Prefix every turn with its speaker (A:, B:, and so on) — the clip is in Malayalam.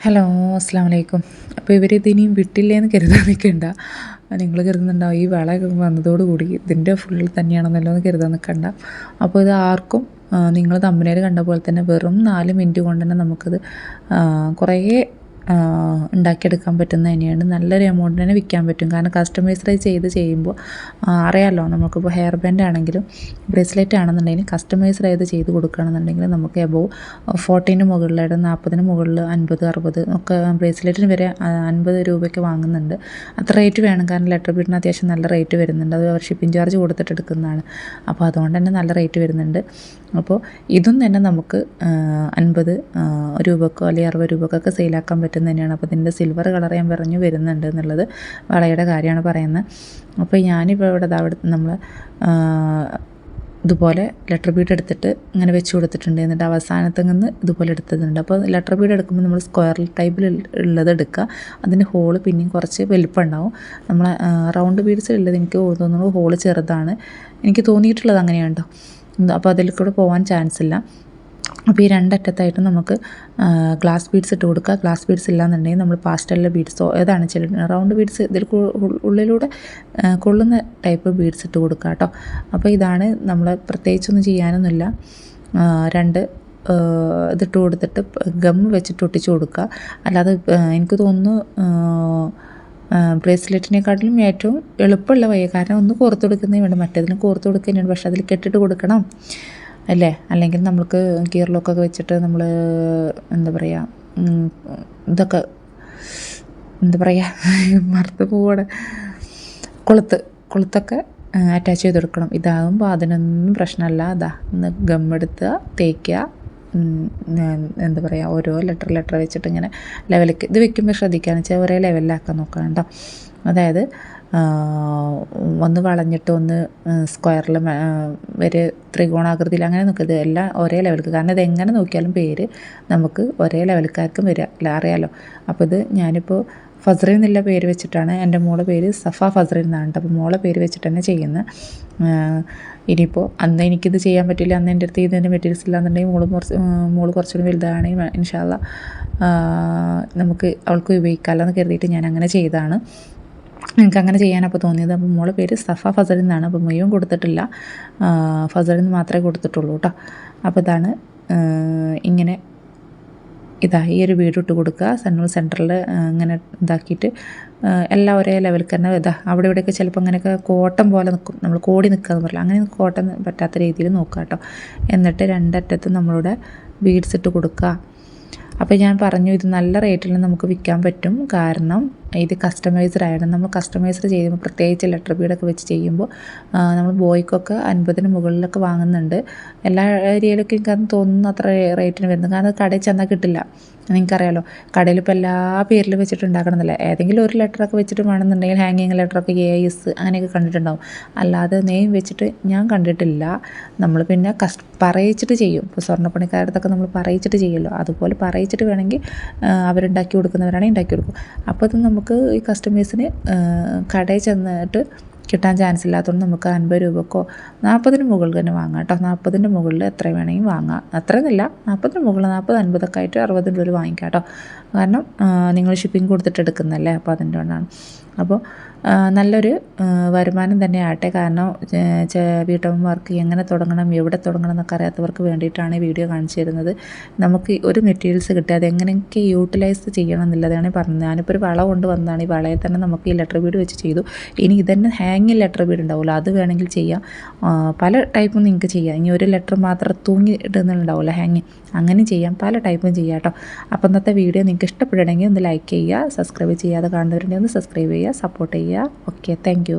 A: ഹലോ അസ്സാം വലൈക്കും അപ്പോൾ ഇവർ ഇതിനിയും വിട്ടില്ലേന്ന് കരുതാൻ നിൽക്കണ്ട നിങ്ങൾ കരുതുന്നുണ്ടാവും ഈ വിള വന്നതോടുകൂടി ഇതിന്റെ ഫുള്ളിൽ തന്നെയാണെന്നല്ലോ എന്ന് കരുതാൻ നിൽക്കണ്ട അപ്പോൾ ഇത് ആർക്കും നിങ്ങൾ തമ്മിലേൽ കണ്ട പോലെ തന്നെ വെറും നാല് മിനിറ്റ് കൊണ്ട് തന്നെ നമുക്കത് കുറേ ഉണ്ടാക്കിയെടുക്കാൻ പറ്റുന്ന തന്നെയാണ് നല്ലൊരു എമൗണ്ടിന് തന്നെ വിൽക്കാൻ പറ്റും. കാരണം കസ്റ്റമൈസ്ഡ് ചെയ്ത് ചെയ്യുമ്പോൾ അറിയാമല്ലോ നമുക്കിപ്പോൾ ഹെയർ ബാൻഡ് ആണെങ്കിലും ബ്രേസ്ലെറ്റ് ആണെന്നുണ്ടെങ്കിൽ കസ്റ്റമൈസ്ഡ് ചെയ്ത് ചെയ്ത് കൊടുക്കുകയാണെന്നുണ്ടെങ്കിൽ നമുക്ക് എബോവ് ഫോർട്ടീന് മുകളിലായിട്ട് നാൽപ്പതിന് മുകളിൽ അൻപത് അറുപത് ഒക്കെ ബ്രേസ്ലെറ്റിന് വരെ അൻപത് രൂപയ്ക്ക് വാങ്ങുന്നുണ്ട്. അത്ര റേറ്റ് വേണം. കാരണം ലെറ്റർ ബീഡിന് അത്യാവശ്യം നല്ല റേറ്റ് വരുന്നുണ്ട്. അത് അവർ ഷിപ്പിംഗ് ചാർജ് കൊടുത്തിട്ട് എടുക്കുന്നതാണ്. അപ്പോൾ അതുകൊണ്ട് തന്നെ നല്ല റേറ്റ് വരുന്നുണ്ട്. അപ്പോൾ ഇതും തന്നെ നമുക്ക് അൻപത് രൂപക്കോ അല്ലെങ്കിൽ അറുപത് രൂപക്കൊക്കെ സെയിലാക്കാൻ പറ്റും തന്നെയാണ് അപ്പോൾ ഇതിന്റെ സിൽവർ കളർ ഞാൻ പറഞ്ഞു വരുന്നുണ്ട് എന്നുള്ളത് വളയുടെ കാര്യമാണ് പറയുന്നത്. അപ്പോൾ ഞാനിപ്പോൾ ഇവിടെ അവിടെ നമ്മൾ ഇതുപോലെ ലെറ്റർ ബീഡ് എടുത്തിട്ട് ഇങ്ങനെ വെച്ച് കൊടുത്തിട്ടുണ്ട്. എന്നിട്ട് അവസാനത്തിൽ നിന്ന് ഇതുപോലെ എടുത്തിട്ടുണ്ട് അപ്പോൾ ലെറ്റർ ബീഡ് എടുക്കുമ്പോൾ നമ്മൾ സ്ക്വയർ ടൈപ്പിൽ ഉള്ളത് എടുക്കുക. അതിന്റെ ഹോൾ പിന്നെയും കുറച്ച് വലിപ്പം ഉണ്ടാവും നമ്മൾ റൗണ്ട് ബീഡ്സ് ഉള്ളത് എനിക്ക് തോന്നുന്നു ഹോൾ ചെറുതാണ്. എനിക്ക് തോന്നിയിട്ടുള്ളത് അങ്ങനെയാണ് കേട്ടോ. അപ്പോൾ അതിൽ കൂടെ പോകാൻ ചാൻസ് ഇല്ല. അപ്പോൾ ഈ രണ്ടറ്റത്തായിട്ട് നമുക്ക് ഗ്ലാസ് ബീഡ്സ് ഇട്ട് കൊടുക്കുക. ഗ്ലാസ് ബീഡ്സ് ഇല്ലാന്നുണ്ടെങ്കിൽ നമ്മൾ പാസ്റ്റലിലെ ബീഡ്സോ ഏതാണ് ചില റൗണ്ട് ബീഡ്സ് ഇതിൽ ഉള്ളിലൂടെ കൊള്ളുന്ന ടൈപ്പ് ബീഡ്സ് ഇട്ട് കൊടുക്കുക കേട്ടോ. അപ്പോൾ ഇതാണ് നമ്മൾ പ്രത്യേകിച്ചൊന്നും ചെയ്യാനൊന്നുമില്ല. രണ്ട് ഇതിട്ട് കൊടുത്തിട്ട് ഗം വെച്ചിട്ട് ഒട്ടിച്ച് കൊടുക്കുക. അല്ലാതെ എനിക്ക് തോന്നുന്നു ബ്രേസ്ലെറ്റിനെക്കാട്ടിലും ഏറ്റവും എളുപ്പമുള്ള വഴി കാരണം ഒന്ന് കോർത്ത് കൊടുക്കുന്നേ വേണ്ട. മറ്റേതിലും കോർത്ത് കൊടുക്കുന്നതാണ് പക്ഷേ അതിൽ കെട്ടിട്ട് കൊടുക്കണം. അല്ലേ? അല്ലെങ്കിൽ നമ്മൾക്ക് ഗിയർ ലോക്കൊക്കെ വെച്ചിട്ട് നമ്മൾ എന്താ പറയുക ഇതൊക്കെ എന്താ പറയുക മറുത്ത് പോവാടെ കൊളുത്ത് കൊളുത്തൊക്കെ അറ്റാച്ച് ചെയ്ത് കൊടുക്കണം. ഇതാകുമ്പോൾ അതിനൊന്നും പ്രശ്നമല്ല. അതാ ഗമ്മെടുത്ത് തേക്കുക. എന്താ പറയുക ഓരോ ലെറ്റർ ലെറ്റർ വെച്ചിട്ട് ഇങ്ങനെ ലെവലിക്ക് ഇത് വെക്കുമ്പോൾ ശ്രദ്ധിക്കാന്ന് വെച്ചാൽ ഒരേ ലെവലിലാക്കാൻ നോക്കണം കേട്ടോ. അതായത് ഒന്ന് വളഞ്ഞിട്ട് ഒന്ന് സ്ക്വയറിൽ ഒരു ത്രികോണാകൃതിയിൽ അങ്ങനെ നോക്കരുത് എല്ലാം ഒരേ ലെവൽക്ക് കാരണം ഇത് എങ്ങനെ നോക്കിയാലും പേര് നമുക്ക് ഒരേ ലെവൽക്കാർക്കും വരിക. അറിയാമല്ലോ അപ്പോൾ ഇത് ഞാനിപ്പോൾ ഫസ്റിൻ എന്നുള്ള പേര് വെച്ചിട്ടാണ് എന്റെ മോളെ പേര് സഫ ഫസ്റിൻ എന്നാണ് അപ്പോൾ മോളെ പേര് വെച്ചിട്ട് തന്നെ ചെയ്യുന്നത് ഇനിയിപ്പോൾ അന്ന് എനിക്കിത് ചെയ്യാൻ പറ്റില്ല. അന്ന് എന്റെ അടുത്ത് ഇതിന്റെ മെറ്റീരിയൽസ് ഇല്ലാന്നുണ്ടെങ്കിൽ മോൾ കുറച്ച് മോൾ കുറച്ചുകൂടി വലുതാണെങ്കിൽ ഇൻഷാല്ല നമുക്ക് അവൾക്ക് ഉപയോഗിക്കാമല്ലോ എന്ന് കരുതിയിട്ട് ഞാൻ അങ്ങനെ ചെയ്തതാണ്. എനിക്ക് അങ്ങനെ ചെയ്യാനപ്പോൾ തോന്നിയത്. അപ്പോൾ മോളെ പേര് സഫ ഫസൽ എന്നാണ്. അപ്പോൾ മുയും കൊടുത്തിട്ടില്ല. ഫസൽ മാത്രമേ കൊടുത്തിട്ടുള്ളൂ കേട്ടോ അപ്പോൾ ഇതാണ് ഇങ്ങനെ ഇതാ ഈ ഒരു വീട് ഇട്ട് കൊടുക്കുക. സെൻട്രൽ സെന്ററിൽ ഇങ്ങനെ ഇതാക്കിയിട്ട് എല്ലാം ഒരേ ലെവലിൽ തന്നെ ഇതാ. അവിടെ ഇവിടെയൊക്കെ ചിലപ്പോൾ അങ്ങനെയൊക്കെ കോട്ടം പോലെ നിൽക്കും നമ്മൾ കോടി നിൽക്കുക എന്ന് പറയില്ല അങ്ങനെ കോട്ടം പറ്റാത്ത രീതിയിൽ നോക്കുക കേട്ടോ എന്നിട്ട് രണ്ടറ്റത്ത് നമ്മളുടെ ബീഡ്സ് ഇട്ട് കൊടുക്കുക. അപ്പോൾ ഞാൻ പറഞ്ഞു ഇത് നല്ല റേറ്റിൽ നമുക്ക് വിൽക്കാൻ പറ്റും. കാരണം ഇത് കസ്റ്റമൈസ്ഡ് ആയിരുന്നു നമ്മൾ കസ്റ്റമൈസ്ഡ് ചെയ്യുമ്പോൾ പ്രത്യേകിച്ച് ലെറ്റർ ബീഡൊക്കെ വെച്ച് ചെയ്യുമ്പോൾ നമ്മൾ ബോയ്ക്കൊക്കെ അൻപതിന് മുകളിലൊക്കെ വാങ്ങുന്നുണ്ട്. എല്ലാ ഏരിയയിലൊക്കെ എനിക്ക് തോന്നുന്നു അത്ര റേറ്റിന് വരുന്നത്. കാരണം കടയിൽ ചെന്നാൽ കിട്ടില്ല. നിങ്ങൾക്കറിയാലോ കടയിൽ ഇപ്പോൾ എല്ലാ പേരിലും വെച്ചിട്ട് ഉണ്ടാക്കണമെന്നില്ല ഏതെങ്കിലും ഒരു ലെറ്ററൊക്കെ വെച്ചിട്ട് വേണമെന്നുണ്ടെങ്കിൽ ഹാങ്ങിങ് ലെറ്ററൊക്കെ എ എസ് അങ്ങനെയൊക്കെ കണ്ടിട്ടുണ്ടാവും. അല്ലാതെ നെയിം വെച്ചിട്ട് ഞാൻ കണ്ടിട്ടില്ല. നമ്മൾ പിന്നെ കസ് പറയിച്ചിട്ട് ചെയ്യും. ഇപ്പോൾ സ്വർണപ്പണിക്കാരത്തൊക്കെ നമ്മൾ പറയിച്ചിട്ട് ചെയ്യുമല്ലോ. അതുപോലെ പറയിച്ചിട്ട് വേണമെങ്കിൽ അവരുണ്ടാക്കി കൊടുക്കുന്നവരാണെങ്കിൽ ഉണ്ടാക്കി കൊടുക്കും. അപ്പോൾ അത് നമുക്ക് ഈ കസ്റ്റമേഴ്സിന് കടയിൽ ചെന്നിട്ട് കിട്ടാൻ ചാൻസ് ഇല്ലാത്തതുകൊണ്ട് നമുക്ക് അൻപത് രൂപക്കോ നാൽപ്പതിന് മുകളിൽ തന്നെ വാങ്ങാം കേട്ടോ. നാൽപ്പതിന്റെ മുകളിൽ എത്ര വേണമെങ്കിൽ വാങ്ങാം. അത്രയൊന്നുമില്ല. നാൽപ്പതിന് മുകളിൽ നാൽപ്പത് അൻപതൊക്കെ ആയിട്ട് അറുപതിന്റെ ഒരു വാങ്ങിക്കാം കേട്ടോ. കാരണം നിങ്ങൾ ഷിപ്പിംഗ് കൊടുത്തിട്ട് എടുക്കുന്നല്ലേ അപ്പോൾ അതിന്റെ കൊണ്ടാണ്. അപ്പോൾ നല്ലൊരു വരുമാനം തന്നെ ആട്ടെ കാരണം വീട്ടമ്മമാർക്ക് എങ്ങനെ തുടങ്ങണം എവിടെ തുടങ്ങണം എന്നൊക്കെ അറിയാത്തവർക്ക് വേണ്ടിയിട്ടാണ് ഈ വീഡിയോ കാണിച്ചു തരുന്നത്. നമുക്ക് ഒരു മെറ്റീരിയൽസ് കിട്ടി. അതെങ്ങനെയൊക്കെ യൂട്ടിലൈസ് ചെയ്യണം എന്നുള്ളതാണ് പറഞ്ഞത്. ഞാനിപ്പോൾ ഒരു വള കൊണ്ട് വന്നതാണ് ഈ വളയെ തന്നെ നമുക്ക് ലെറ്റർ വീട് വെച്ച് ചെയ്തു. ഇനി ഇതന്നെ ഹാങ്ങിങ് ലെറ്റർ ബീഡ് ഉണ്ടാവില്ല അത് വേണമെങ്കിൽ ചെയ്യാം. പല ടൈപ്പും നിങ്ങൾക്ക് ചെയ്യാം. ഇനി ഒരു ലെറ്റർ മാത്രം തൂങ്ങി ഇടുന്നുണ്ടാവില്ല ഹാങ്ങിങ് അങ്ങനെ ചെയ്യാം പല ടൈപ്പും ചെയ്യാം കേട്ടോ. അപ്പോൾ ഇന്നത്തെ വീഡിയോ നിങ്ങൾക്ക് ഇഷ്ടപ്പെടുകയാണെങ്കിൽ ഒന്ന് ലൈക്ക് ചെയ്യുക സബ്സ്ക്രൈബ് ചെയ്യാതെ കാണുന്നവരുണ്ടെങ്കിൽ ഒന്ന് സബ്സ്ക്രൈബ് ചെയ്യുക സപ്പോർട്ട് ചെയ്യുക. Okay thank